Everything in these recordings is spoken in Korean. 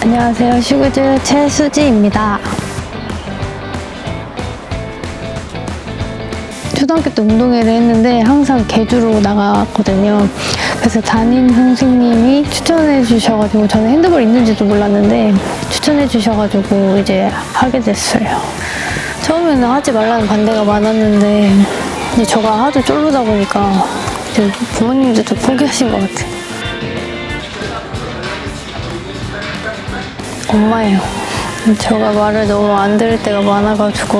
안녕하세요. 슈그즈 최수지입니다. 초등학교 때 운동회를 했는데 항상 개주로 나갔거든요. 그래서 담임 선생님이 추천해 주셔가지고 저는 핸드볼 있는지도 몰랐는데 추천해 주셔가지고 이제 하게 됐어요. 처음에는 하지 말라는 반대가 많았는데 이제 저가 하도 쫄르다 보니까 부모님들도 포기하신 것 같아요. 엄마예요. 제가 말을 너무 안 들을 때가 많아가지고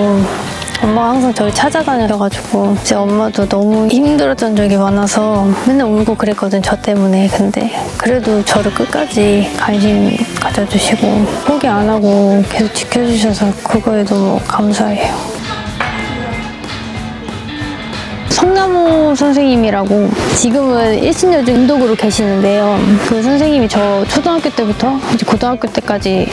엄마가 항상 저를 찾아다녀가지고 제 엄마도 너무 힘들었던 적이 많아서 맨날 울고 그랬거든 저 때문에 근데 그래도 저를 끝까지 관심 가져주시고 포기 안 하고 계속 지켜주셔서 그거에 너무 감사해요. 성나무 선생님이라고 지금은 일신여중 운동으로 계시는데요. 그 선생님이 저 초등학교 때부터 이제 고등학교 때까지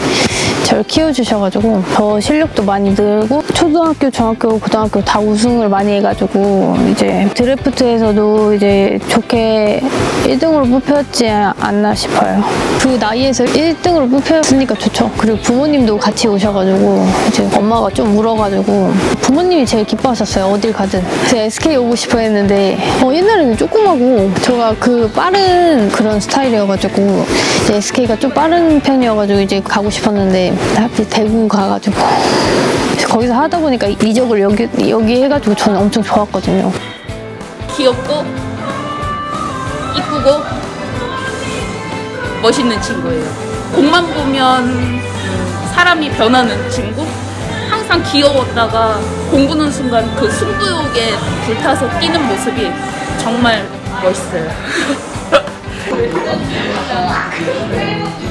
저를 키워주셔가지고 저 실력도 많이 늘고 초등학교, 중학교, 고등학교 다 우승을 많이 해가지고 이제 드래프트에서도 이제 좋게 1등으로 뽑혔지 않나 싶어요. 그 나이에서 1등으로 뽑혔으니까 좋죠. 그리고 부모님도 같이 오셔가지고 이제 엄마가 좀 울어가지고 부모님이 제일 기뻐하셨어요. 어딜 가든. 제가 SK 오고 싶어 했는데 어, 옛날에는 조그마고 제가 그 빠른 그런 스타일이어가지고 SK가 좀 빠른 편이어가지고 이제 가고 싶었는데 하필 대구 가가지고 거기서 하다 보니까 이적을 여기 여기 해가지고 저는 엄청 좋았거든요. 귀엽고 이쁘고 멋있는 친구예요. 공만 보면 음, 사람이 변하는 친구. 항상 귀여웠다가 공 부는 순간 그 승부욕에 불타서 뛰는 모습이 정말 멋있어요.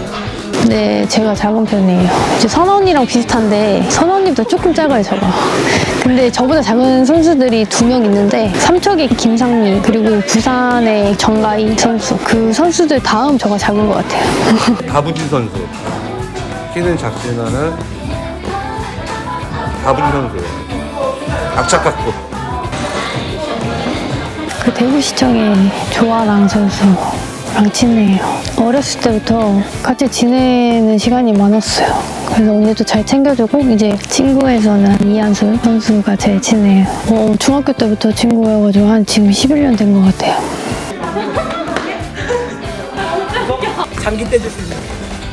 네, 제가 작은 편이에요. 이제 선언이랑 비슷한데 선언님도 조금 작아요, 저가. 근데 저보다 작은 선수들이 두 명 있는데 삼척의 김상미 그리고 부산의 정가희 선수 그 선수들 다음 저가 작은 것 같아요. 다부진 선수. 키는 작지만은 다부진 선수예요. 악착 같고. 그 대구시청의 조아랑 선수 랑 친해요. 어렸을 때부터 같이 지내는 시간이 많았어요. 그래서 언니도 잘 챙겨주고 이제 친구에서는 이한솔 선수가 제일 친해요. 어, 중학교 때부터 친구여가지고 한 지금 11년 된 것 같아요. 장기 떼줄 수 있는.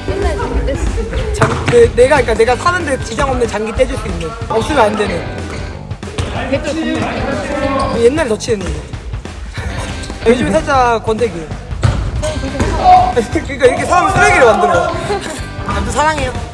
맨날 장기 떼줄 장, 그, 내가 그러니까 내가 사는데 지장 없는 장기 떼줄 수 있는. 없으면 안 되는. 옛날에 더 치했는데. 요즘에 살짝 권태기. 그러니까 이렇게 사람 쓰레기를 만들어. 아무튼 사랑해요.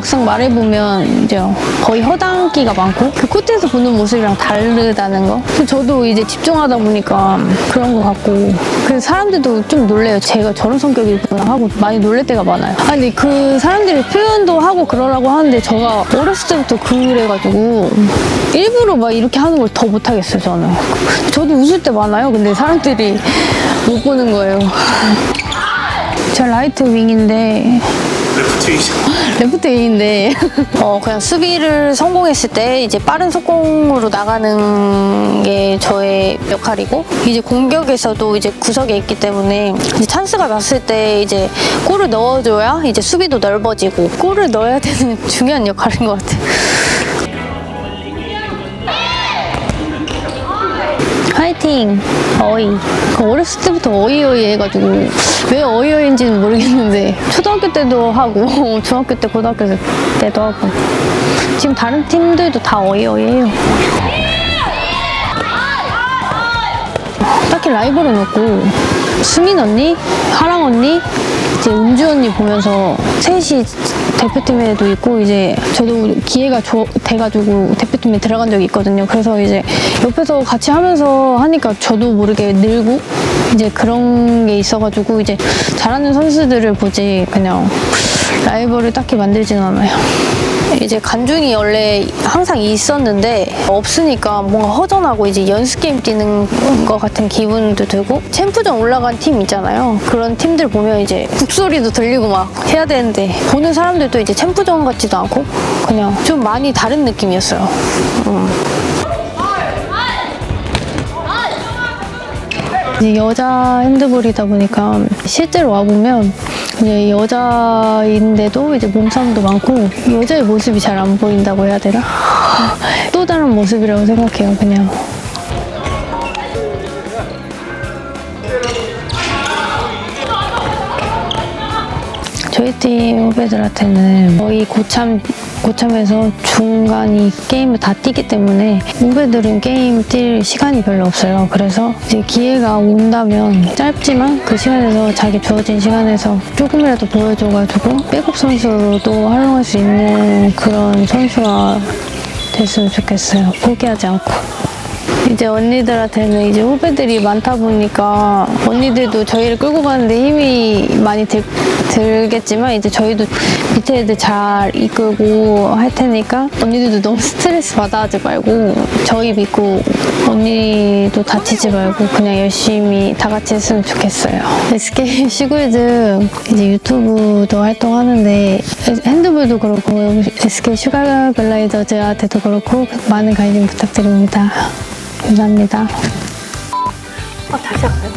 막상 말해보면 이제 거의 허당기가 많고 그 코트에서 보는 모습이랑 다르다는 거. 저도 이제 집중하다 보니까 그런 것 같고 그 사람들도 좀 놀래요. 제가 저런 성격이구나 하고 많이 놀랄 때가 많아요. 아 근데 그 사람들이 표현도 하고 그러라고 하는데 제가 어렸을 때부터 그래가지고 일부러 막 이렇게 하는 걸 더 못하겠어요 저는. 저도 웃을 때 많아요. 근데 사람들이 못 보는 거예요. 저 라이트 윙인데 레프트 A인데 어 그냥 수비를 성공했을 때 이제 빠른 속공으로 나가는 게 저의 역할이고 이제 공격에서도 이제 구석에 있기 때문에 이제 찬스가 났을 때 이제 골을 넣어줘야 이제 수비도 넓어지고 골을 넣어야 되는 중요한 역할인 것 같아요. 화이팅! 어이. 그 어렸을 때부터 어이어이 해가지고 왜 어이어이인지는 모르겠는데 초등학교 때도 하고 중학교 때 고등학교 때도 하고 지금 다른 팀들도 다 어이어이해요. 딱히 라이벌은 없고 수민 언니, 하랑 언니, 이제 은주 언니 보면서 셋이 대표팀에도 있고 이제 저도 기회가 줘- 돼가지고 대표팀에 들어간 적이 있거든요. 그래서 이제 옆에서 같이 하면서 하니까 저도 모르게 늘고 이제 그런 게 있어가지고 이제 잘하는 선수들을 보지 그냥 라이벌을 딱히 만들진 않아요. 이제 간중이 원래 항상 있었는데 없으니까 뭔가 허전하고 이제 연습 게임 뛰는 것 같은 기분도 들고 챔프전 올라간 팀 있잖아요. 그런 팀들 보면 이제 북소리도 들리고 막 해야 되는데 보는 사람들도 이제 챔프전 같지도 않고 그냥 좀 많이 다른 느낌이었어요. 음. 여자 핸드볼이다 보니까 실제로 와보면 이제 여자인데도 이제 몸싸움도 많고 여자의 모습이 잘 안 보인다고 해야 되나? 또 다른 모습이라고 생각해요, 그냥. 저희 팀 후배들한테는 거의 고참 고참에서 중간이 게임을 다 뛰기 때문에 후배들은 게임 뛸 시간이 별로 없어요. 그래서 이제 기회가 온다면 짧지만 그 시간에서 자기 주어진 시간에서 조금이라도 보여줘가지고 백업 선수로도 활용할 수 있는 그런 선수가 됐으면 좋겠어요. 포기하지 않고. 이제 언니들한테는 이제 후배들이 많다 보니까 언니들도 저희를 끌고 가는데 힘이 많이 들, 들겠지만 이제 저희도 밑에 애들 잘 이끌고 할 테니까 언니들도 너무 스트레스 받아하지 말고 저희 믿고 언니도 다치지 말고 그냥 열심히 다 같이 했으면 좋겠어요. SK 시구이즈 이제 유튜브도 활동하는데 핸드볼도 그렇고 SK 슈가 글라이더즈한테도 그렇고 많은 관심 부탁드립니다. 감사합니다. 다시 할까요?